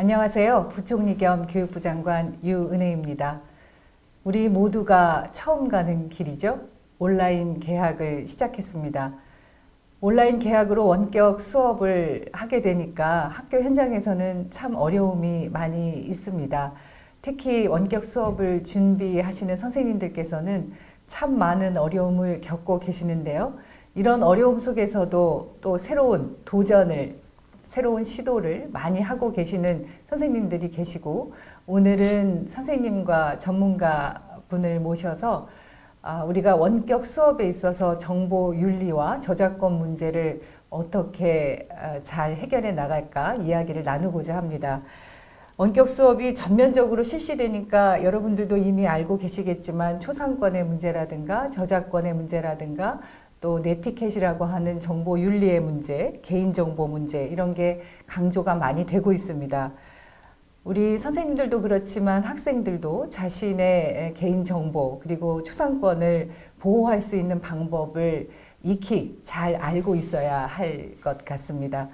안녕하세요. 부총리 겸 교육부 장관 유은혜입니다. 우리 모두가 처음 가는 길이죠. 온라인 개학을 시작했습니다. 온라인 개학으로 원격 수업을 하게 되니까 학교 현장에서는 참 어려움이 많이 있습니다. 특히 원격 수업을 준비하시는 선생님들께서는 참 많은 어려움을 겪고 계시는데요. 이런 어려움 속에서도 또 새로운 도전을 새로운 시도를 많이 하고 계시는 선생님들이 계시고 오늘은 선생님과 전문가 분을 모셔서 아, 우리가 원격 수업에 있어서 정보 윤리와 저작권 문제를 어떻게 아, 잘 해결해 나갈까 이야기를 나누고자 합니다. 원격 수업이 전면적으로 실시되니까 여러분들도 이미 알고 계시겠지만 초상권의 문제라든가 저작권의 문제라든가 또 네티켓이라고 하는 정보 윤리의 문제, 개인정보 문제 이런 게 강조가 많이 되고 있습니다. 우리 선생님들도 그렇지만 학생들도 자신의 개인정보 그리고 초상권을 보호할 수 있는 방법을 익히 잘 알고 있어야 할 것 같습니다.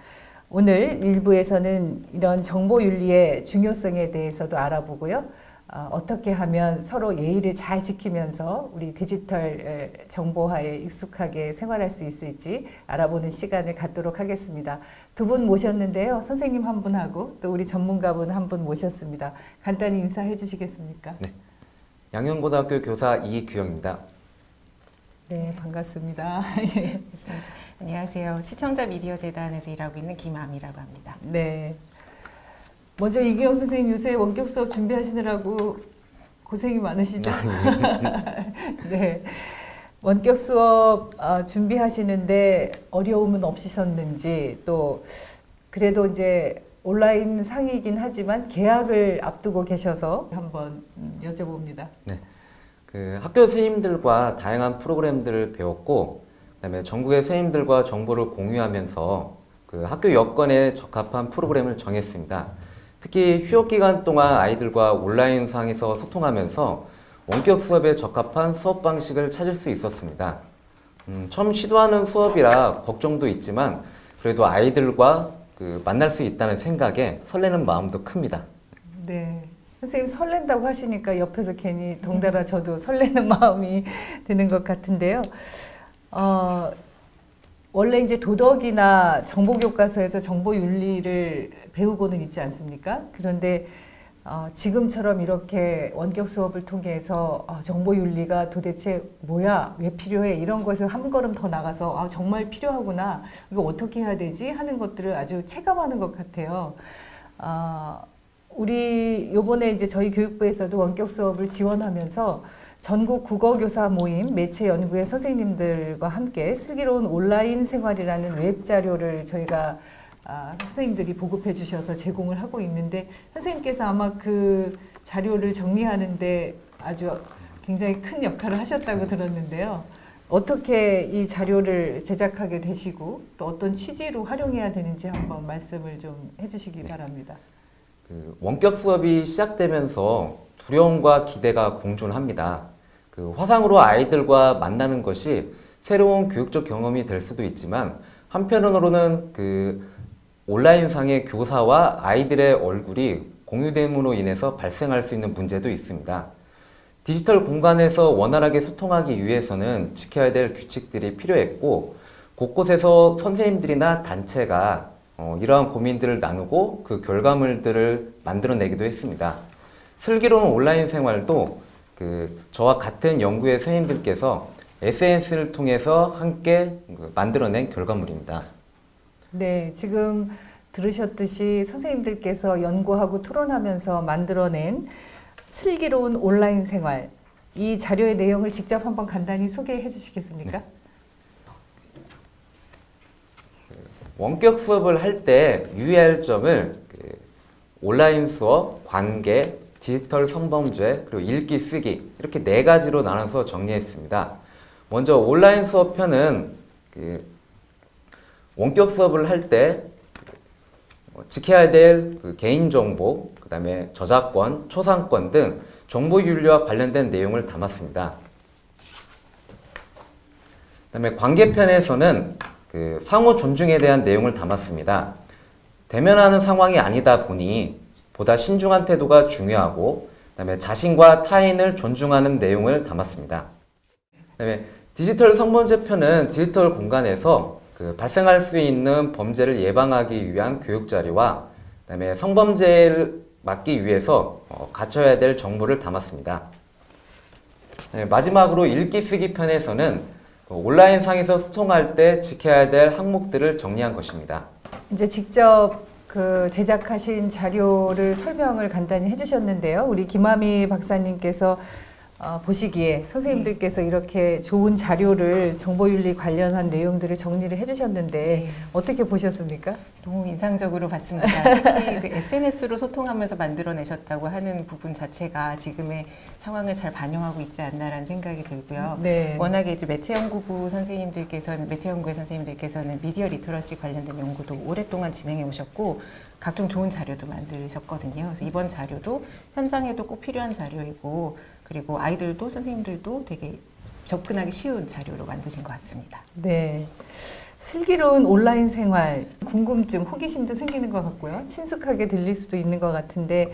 오늘 일부에서는 이런 정보윤리의 중요성에 대해서도 알아보고요. 어, 어떻게 하면 서로 예의를 잘 지키면서 우리 디지털 정보화에 익숙하게 생활할 수 있을지 알아보는 시간을 갖도록 하겠습니다. 두 분 모셨는데요. 선생님 한 분하고 또 우리 전문가분 한 분 모셨습니다. 간단히 인사해 주시겠습니까? 네. 양현고등학교 교사 이규영입니다. 네, 반갑습니다. 예. 안녕하세요. 시청자 미디어 재단에서 일하고 있는 김아미라고 합니다. 네. 먼저 이규영 선생님 요새 원격 수업 준비하시느라고 고생이 많으시죠? 네. 원격 수업 어, 준비하시는데 어려움은 없으셨는지 또 그래도 이제 온라인 상이긴 하지만 개학을 앞두고 계셔서 한번 음, 여쭤봅니다. 그 학교 선생님들과 다양한 프로그램들을 배웠고, 그다음에 전국의 선생님들과 정보를 공유하면서 그 학교 여건에 적합한 프로그램을 정했습니다. 특히 휴업 기간 동안 아이들과 온라인상에서 소통하면서 원격 수업에 적합한 수업 방식을 찾을 수 있었습니다. 음, 처음 시도하는 수업이라 걱정도 있지만 그래도 아이들과 그 만날 수 있다는 생각에 설레는 마음도 큽니다. 네. 선생님 설렌다고 하시니까 옆에서 괜히 덩달아 저도 설레는 마음이 드는 것 같은데요. 어, 원래 이제 도덕이나 정보 교과서에서 정보 윤리를 배우고는 있지 않습니까? 그런데 어, 지금처럼 이렇게 원격 수업을 통해서 어, 정보 윤리가 도대체 뭐야, 왜 필요해 이런 것을 한 걸음 더 나가서 아, 정말 필요하구나, 이거 어떻게 해야 되지 하는 것들을 아주 체감하는 것 같아요. 어, 우리 요번에 이제 저희 교육부에서도 원격 수업을 지원하면서 전국 국어교사 모임 매체 연구의 선생님들과 함께 슬기로운 온라인 생활이라는 웹 자료를 저희가 아, 선생님들이 보급해 주셔서 제공을 하고 있는데 선생님께서 아마 그 자료를 정리하는데 아주 굉장히 큰 역할을 하셨다고 들었는데요. 어떻게 이 자료를 제작하게 되시고 또 어떤 취지로 활용해야 되는지 한번 말씀을 좀 해주시기 바랍니다. 그 원격 수업이 시작되면서 두려움과 기대가 공존합니다. 그 화상으로 아이들과 만나는 것이 새로운 교육적 경험이 될 수도 있지만 한편으로는 그 온라인상의 교사와 아이들의 얼굴이 공유됨으로 인해서 발생할 수 있는 문제도 있습니다. 디지털 공간에서 원활하게 소통하기 위해서는 지켜야 될 규칙들이 필요했고 곳곳에서 선생님들이나 단체가 어, 이러한 고민들을 나누고 그 결과물들을 만들어내기도 했습니다. 슬기로운 온라인 생활도 그 저와 같은 연구의 선생님들께서 SNS를 통해서 함께 그 만들어낸 결과물입니다. 네, 지금 들으셨듯이 선생님들께서 연구하고 토론하면서 만들어낸 슬기로운 온라인 생활. 이 자료의 내용을 직접 한번 간단히 소개해 주시겠습니까? 원격 수업을 할 때 유의할 점을 그 온라인 수업, 관계, 디지털 성범죄, 그리고 읽기, 쓰기 이렇게 네 가지로 나눠서 정리했습니다. 먼저 온라인 수업 편은 그 원격 수업을 할 때 지켜야 될 그 개인정보, 그 다음에 저작권, 초상권 등 정보윤리와 관련된 내용을 담았습니다. 그 다음에 관계편에서는 그 상호 존중에 대한 내용을 담았습니다. 대면하는 상황이 아니다 보니 보다 신중한 태도가 중요하고 그다음에 자신과 타인을 존중하는 내용을 담았습니다. 그다음에 디지털 성범죄 편은 디지털 공간에서 그 발생할 수 있는 범죄를 예방하기 위한 교육 자료와 그다음에 성범죄를 막기 위해서 어, 갖춰야 될 정보를 담았습니다. 네, 마지막으로 읽기 쓰기 편에서는 그 온라인 상에서 소통할 때 지켜야 될 항목들을 정리한 것입니다. 이제 직접 그 제작하신 자료를 설명을 간단히 해주셨는데요. 우리 김아미 박사님께서 어, 보시기에 선생님들께서 이렇게 좋은 자료를 정보윤리 관련한 내용들을 정리를 해주셨는데 네. 어떻게 보셨습니까? 너무 인상적으로 봤습니다. 특히 그 SNS로 소통하면서 만들어내셨다고 하는 부분 자체가 지금의 상황을 잘 반영하고 있지 않나라는 생각이 들고요. 네. 워낙에 이제 매체연구부 선생님들께서는 매체연구의 선생님들께서는 미디어 리터러시 관련된 연구도 오랫동안 진행해 오셨고 각종 좋은 자료도 만드셨거든요. 그래서 이번 자료도 현장에도 꼭 필요한 자료이고 그리고 아이들도 선생님들도 되게 접근하기 쉬운 자료로 만드신 것 같습니다. 네. 슬기로운 온라인 생활, 궁금증, 호기심도 생기는 것 같고요. 친숙하게 들릴 수도 있는 것 같은데,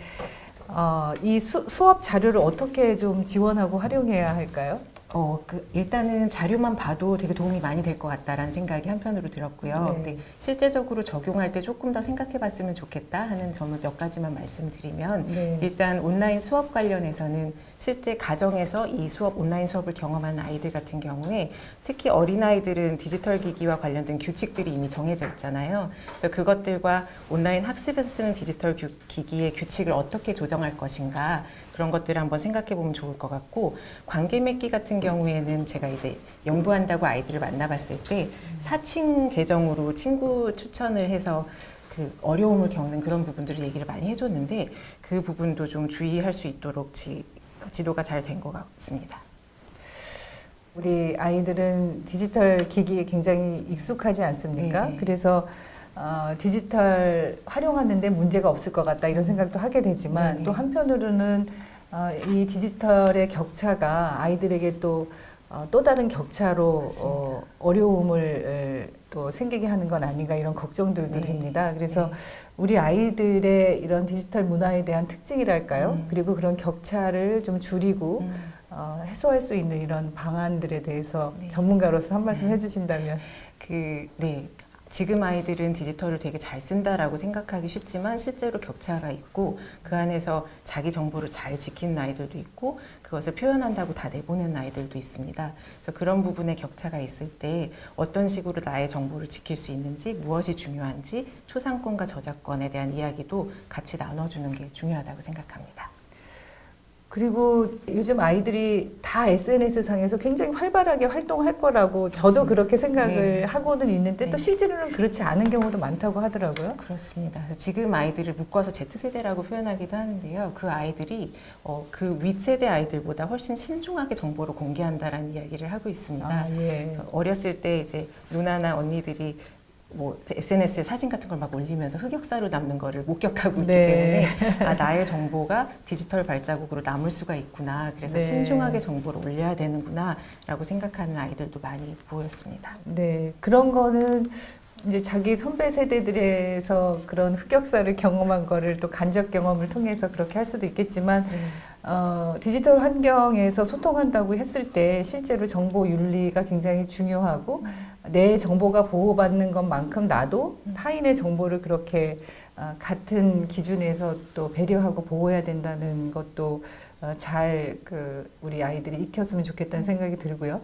어, 이 수, 수업 자료를 어떻게 좀 지원하고 활용해야 할까요? 어, 그 일단은 자료만 봐도 되게 도움이 많이 될 것 같다라는 생각이 한편으로 들었고요. 네. 근데 실제적으로 적용할 때 조금 더 생각해 봤으면 좋겠다 하는 점을 몇 가지만 말씀드리면 네. 일단 온라인 수업 관련해서는 실제 가정에서 이 수업 온라인 수업을 경험한 아이들 같은 경우에 특히 어린 아이들은 디지털 기기와 관련된 규칙들이 이미 정해져 있잖아요. 그래서 그것들과 온라인 학습에서 쓰는 디지털 규- 기기의 규칙을 어떻게 조정할 것인가 그런 것들을 한번 생각해 보면 좋을 것 같고 관계 맺기 같은 경우에는 제가 이제 연구한다고 아이들을 만나봤을 때 사칭 계정으로 친구 추천을 해서 그 어려움을 겪는 그런 부분들을 얘기를 많이 해줬는데 그 부분도 좀 주의할 수 있도록 지, 지도가 잘 된 것 같습니다. 우리 아이들은 디지털 기기에 굉장히 익숙하지 않습니까? 네네. 그래서 어, 디지털 활용하는데 문제가 없을 것 같다 이런 생각도 하게 되지만 네네. 또 한편으로는 어, 이 디지털의 격차가 아이들에게 또 어, 또 다른 격차로 어, 어려움을 에, 또 생기게 하는 건 아닌가 이런 걱정들도 네. 됩니다. 그래서 네. 우리 아이들의 이런 디지털 문화에 대한 특징이랄까요? 음. 그리고 그런 격차를 좀 줄이고 음. 어, 해소할 수 있는 이런 방안들에 대해서 네. 전문가로서 한 말씀 해주신다면 그, 네. 지금 아이들은 디지털을 되게 잘 쓴다라고 생각하기 쉽지만 실제로 격차가 있고 그 안에서 자기 정보를 잘 지키는 아이들도 있고 그것을 표현한다고 다 내보내는 아이들도 있습니다. 그래서 그런 부분에 격차가 있을 때 어떤 식으로 나의 정보를 지킬 수 있는지 무엇이 중요한지 초상권과 저작권에 대한 이야기도 같이 나눠주는 게 중요하다고 생각합니다. 그리고 요즘 아이들이 다 SNS 상에서 굉장히 활발하게 활동할 거라고 저도 그렇습니다. 그렇게 생각을 네. 하고는 있는데 또 네. 실제로는 그렇지 않은 경우도 많다고 하더라고요. 그렇습니다. 지금 아이들을 묶어서 Z세대라고 표현하기도 하는데요. 그 아이들이 어, 그 윗세대 아이들보다 훨씬 신중하게 정보를 공개한다라는 이야기를 하고 있습니다. 아, 예. 어렸을 때 이제 누나나 언니들이 뭐 SNS에 사진 같은 걸 막 올리면서 흑역사로 남는 거를 목격하고 있기 네. 때문에 아 나의 정보가 디지털 발자국으로 남을 수가 있구나. 그래서 네. 신중하게 정보를 올려야 되는구나라고 생각하는 아이들도 많이 보였습니다. 네, 그런 거는 이제 자기 선배 세대들에서 그런 흑역사를 경험한 거를 또 간접 경험을 통해서 그렇게 할 수도 있겠지만 어, 디지털 환경에서 소통한다고 했을 때 실제로 정보 윤리가 굉장히 중요하고 내 정보가 보호받는 것만큼 나도 타인의 정보를 그렇게 어, 같은 기준에서 또 배려하고 보호해야 된다는 것도 어, 잘그 우리 아이들이 익혔으면 좋겠다는 생각이 들고요.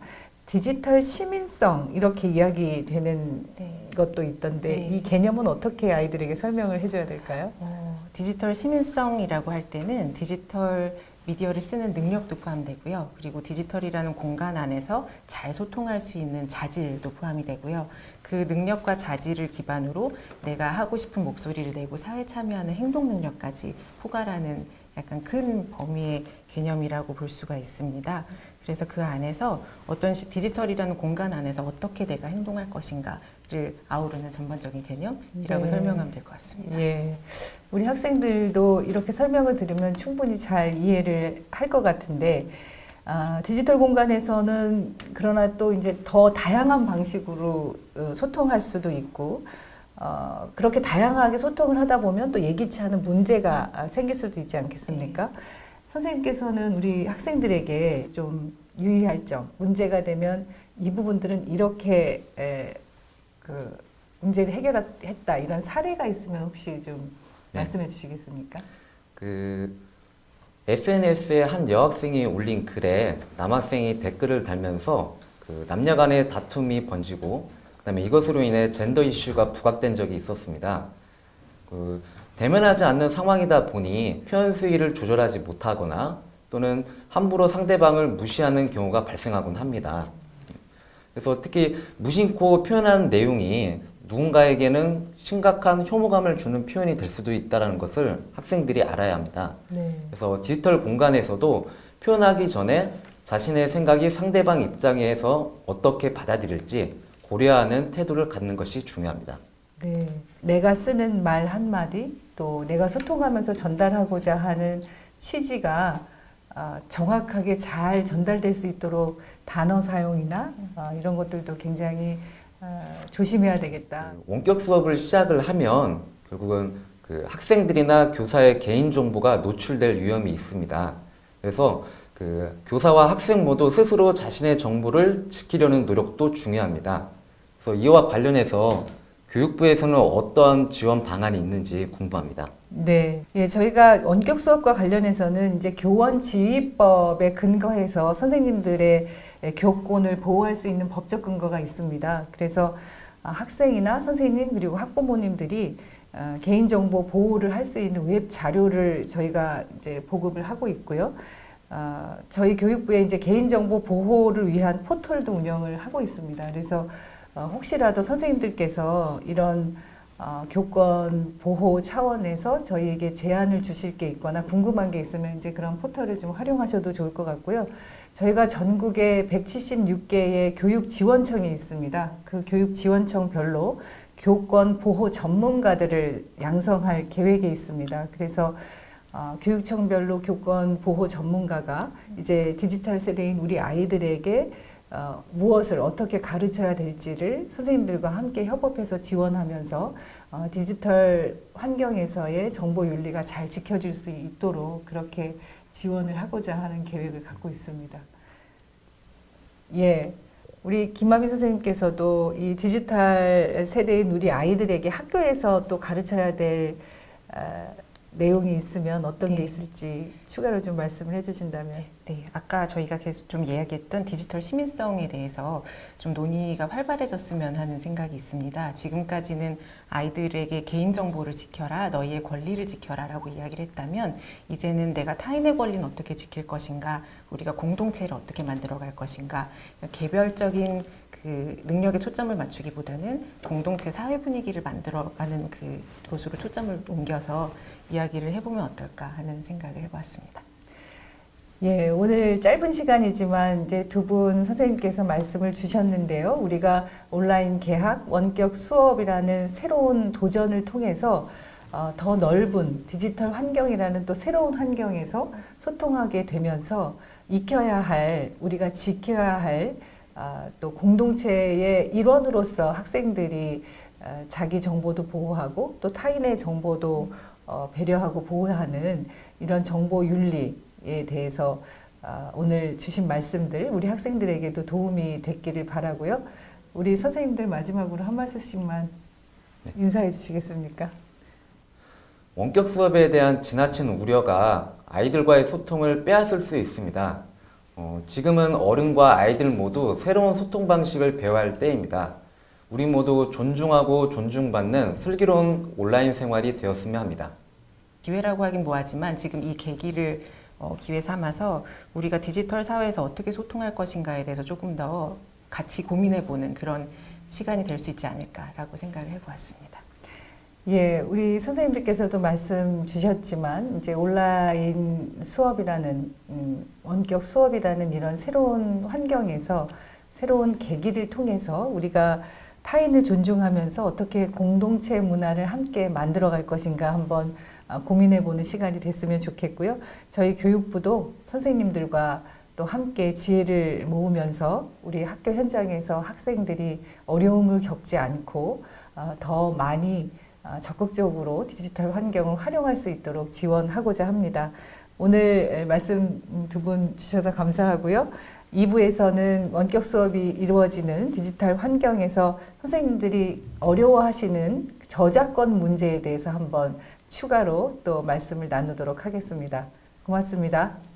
디지털 시민성 이렇게 이야기되는 네. 것도 있던데 네. 이 개념은 어떻게 아이들에게 설명을 해줘야 될까요? 어, 디지털 시민성이라고 할 때는 디지털 미디어를 쓰는 능력도 포함되고요. 그리고 디지털이라는 공간 안에서 잘 소통할 수 있는 자질도 포함이 되고요. 그 능력과 자질을 기반으로 내가 하고 싶은 목소리를 내고 사회 참여하는 행동 능력까지 포괄하는 약간 큰 범위의 개념이라고 볼 수가 있습니다. 그래서 그 안에서 어떤 시- 디지털이라는 공간 안에서 어떻게 내가 행동할 것인가를 아우르는 전반적인 개념이라고 네. 설명하면 될 것 같습니다. 예. 우리 학생들도 이렇게 설명을 들으면 충분히 잘 이해를 할 것 같은데, 아, 디지털 공간에서는 그러나 또 이제 더 다양한 방식으로 어, 소통할 수도 있고, 어, 그렇게 다양하게 소통을 하다 보면 또 예기치 않은 문제가 아, 생길 수도 있지 않겠습니까? 선생님께서는 우리 학생들에게 좀 유의할 점, 문제가 되면 이 부분들은 이렇게 에, 그 문제를 해결했다 이런 사례가 있으면 혹시 좀 네. 말씀해 주시겠습니까? 그 SNS에 한 여학생이 올린 글에 남학생이 댓글을 달면서 그 남녀 간의 다툼이 번지고 그다음에 이것으로 인해 젠더 이슈가 부각된 적이 있었습니다. 그 대면하지 않는 상황이다 보니 표현 수위를 조절하지 못하거나 또는 함부로 상대방을 무시하는 경우가 발생하곤 합니다. 그래서 특히 무심코 표현한 내용이 누군가에게는 심각한 혐오감을 주는 표현이 될 수도 있다는 것을 학생들이 알아야 합니다. 네. 그래서 디지털 공간에서도 표현하기 전에 자신의 생각이 상대방 입장에서 어떻게 받아들일지 고려하는 태도를 갖는 것이 중요합니다. 네. 내가 쓰는 말 한마디, 또 내가 소통하면서 전달하고자 하는 취지가 아, 정확하게 잘 전달될 수 있도록 단어 사용이나 아, 이런 것들도 굉장히 아, 조심해야 되겠다. 그 원격 수업을 시작을 하면 결국은 그 학생들이나 교사의 개인 정보가 노출될 위험이 있습니다. 그래서 그 교사와 학생 모두 스스로 자신의 정보를 지키려는 노력도 중요합니다. 그래서 이와 관련해서 교육부에서는 어떤 지원 방안이 있는지 궁금합니다. 네. 예, 저희가 원격 수업과 관련해서는 이제 교원 지휘법에 근거해서 선생님들의 예, 교권을 보호할 수 있는 법적 근거가 있습니다. 그래서 아, 학생이나 선생님 그리고 학부모님들이 아, 개인정보 보호를 할 수 있는 웹 자료를 저희가 이제 보급을 하고 있고요. 아, 저희 교육부에 이제 개인정보 보호를 위한 포털도 운영을 하고 있습니다. 그래서 어, 혹시라도 선생님들께서 이런 어, 교권 보호 차원에서 저희에게 제안을 주실 게 있거나 궁금한 게 있으면 이제 그런 포털을 좀 활용하셔도 좋을 것 같고요. 저희가 전국에 176개의 교육 지원청이 있습니다. 그 교육 지원청별로 교권 보호 전문가들을 양성할 계획이 있습니다. 그래서 어, 교육청별로 교권 보호 전문가가 이제 디지털 세대인 우리 아이들에게 어, 무엇을 어떻게 가르쳐야 될지를 선생님들과 함께 협업해서 지원하면서 어, 디지털 환경에서의 정보 윤리가 잘 지켜질 수 있도록 그렇게 지원을 하고자 하는 계획을 갖고 있습니다. 예. 우리 김마미 선생님께서도 이 디지털 세대인 우리 아이들에게 학교에서 또 가르쳐야 될 어, 내용이 있으면 어떤 게 네. 있을지 추가로 좀 말씀을 해주신다면. 네, 아까 저희가 계속 좀 이야기했던 디지털 시민성에 대해서 좀 논의가 활발해졌으면 하는 생각이 있습니다. 지금까지는 아이들에게 개인정보를 지켜라, 너희의 권리를 지켜라 라고 이야기를 했다면 이제는 내가 타인의 권리는 어떻게 지킬 것인가, 우리가 공동체를 어떻게 만들어갈 것인가, 그러니까 개별적인 그 능력에 초점을 맞추기보다는 공동체 사회 분위기를 만들어가는 그 곳으로 초점을 옮겨서 이야기를 해보면 어떨까 하는 생각을 해봤습니다. 예, 오늘 짧은 시간이지만 이제 두 분 선생님께서 말씀을 주셨는데요. 우리가 온라인 개학, 원격 수업이라는 새로운 도전을 통해서 어, 더 넓은 디지털 환경이라는 또 새로운 환경에서 소통하게 되면서 익혀야 할, 우리가 지켜야 할, 아, 또 공동체의 일원으로서 학생들이 어, 자기 정보도 보호하고 또 타인의 정보도 어, 배려하고 보호하는 이런 정보 윤리 에 대해서 아, 오늘 주신 말씀들 우리 학생들에게도 도움이 됐기를 바라고요. 우리 선생님들 마지막으로 한 말씀씩만 인사해 주시겠습니까? 원격 수업에 대한 지나친 우려가 아이들과의 소통을 빼앗을 수 있습니다. 어, 지금은 어른과 아이들 모두 새로운 소통 방식을 배워야 할 때입니다. 우리 모두 존중하고 존중받는 슬기로운 온라인 생활이 되었으면 합니다. 기회라고 하긴 뭐하지만 지금 이 계기를 어, 기회 삼아서 우리가 디지털 사회에서 어떻게 소통할 것인가에 대해서 조금 더 같이 고민해보는 그런 시간이 될 수 있지 않을까라고 생각을 해보았습니다. 예, 우리 선생님들께서도 말씀 주셨지만 이제 온라인 수업이라는 음, 원격 수업이라는 이런 새로운 환경에서 새로운 계기를 통해서 우리가 타인을 존중하면서 어떻게 공동체 문화를 함께 만들어갈 것인가 한번 아, 고민해보는 시간이 됐으면 좋겠고요. 저희 교육부도 선생님들과 또 함께 지혜를 모으면서 우리 학교 현장에서 학생들이 어려움을 겪지 않고 어, 더 많이 어, 적극적으로 디지털 환경을 활용할 수 있도록 지원하고자 합니다. 오늘 말씀 두 분 주셔서 감사하고요. 2부에서는 원격 수업이 이루어지는 디지털 환경에서 선생님들이 어려워하시는 저작권 문제에 대해서 한번 추가로 또 말씀을 나누도록 하겠습니다. 고맙습니다.